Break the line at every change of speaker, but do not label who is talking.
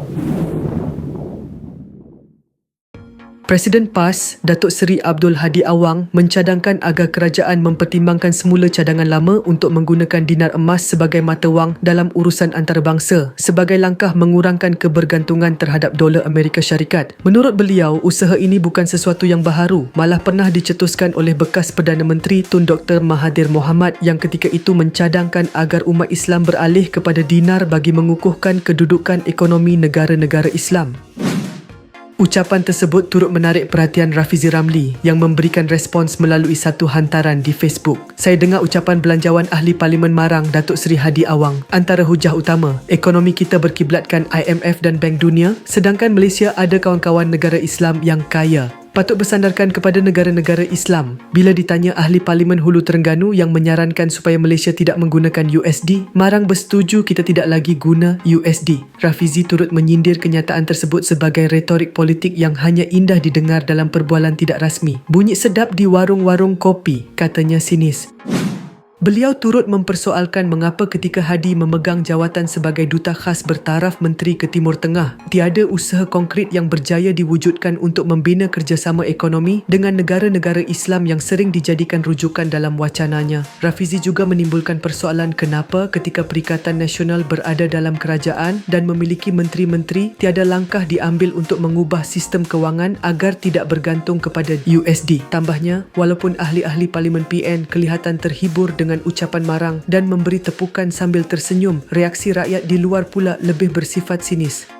ハハハハ! Presiden PAS, Datuk Seri Abdul Hadi Awang mencadangkan agar kerajaan mempertimbangkan semula cadangan lama untuk menggunakan dinar emas sebagai mata wang dalam urusan antarabangsa sebagai langkah mengurangkan kebergantungan terhadap dolar Amerika Syarikat. Menurut beliau, usaha ini bukan sesuatu yang baharu, malah pernah dicetuskan oleh bekas Perdana Menteri Tun Dr. Mahathir Mohamad yang ketika itu mencadangkan agar umat Islam beralih kepada dinar bagi mengukuhkan kedudukan ekonomi negara-negara Islam. Ucapan tersebut turut menarik perhatian Rafizi Ramli yang memberikan respons melalui satu hantaran di Facebook. Saya dengar ucapan belanjawan ahli Parlimen Marang Datuk Seri Hadi Awang. Antara hujah utama, ekonomi kita berkiblatkan IMF dan Bank Dunia sedangkan Malaysia ada kawan-kawan negara Islam yang kaya patut bersandarkan kepada negara-negara Islam. Bila ditanya ahli Parlimen Hulu Terengganu yang menyarankan supaya Malaysia tidak menggunakan USD, Marang bersetuju kita tidak lagi guna USD. Rafizi turut menyindir kenyataan tersebut sebagai retorik politik yang hanya indah didengar dalam perbualan tidak rasmi. Bunyi sedap di warung-warung kopi, katanya sinis. Beliau turut mempersoalkan mengapa ketika Hadi memegang jawatan sebagai duta khas bertaraf Menteri ke Timur Tengah, tiada usaha konkret yang berjaya diwujudkan untuk membina kerjasama ekonomi dengan negara-negara Islam yang sering dijadikan rujukan dalam wacananya. Rafizi juga menimbulkan persoalan kenapa ketika Perikatan Nasional berada dalam kerajaan dan memiliki menteri-menteri, tiada langkah diambil untuk mengubah sistem kewangan agar tidak bergantung kepada USD. Tambahnya, walaupun ahli-ahli Parlimen PN kelihatan terhibur dengan dengan ucapan marang dan memberi tepukan sambil tersenyum, reaksi rakyat di luar pula lebih bersifat sinis.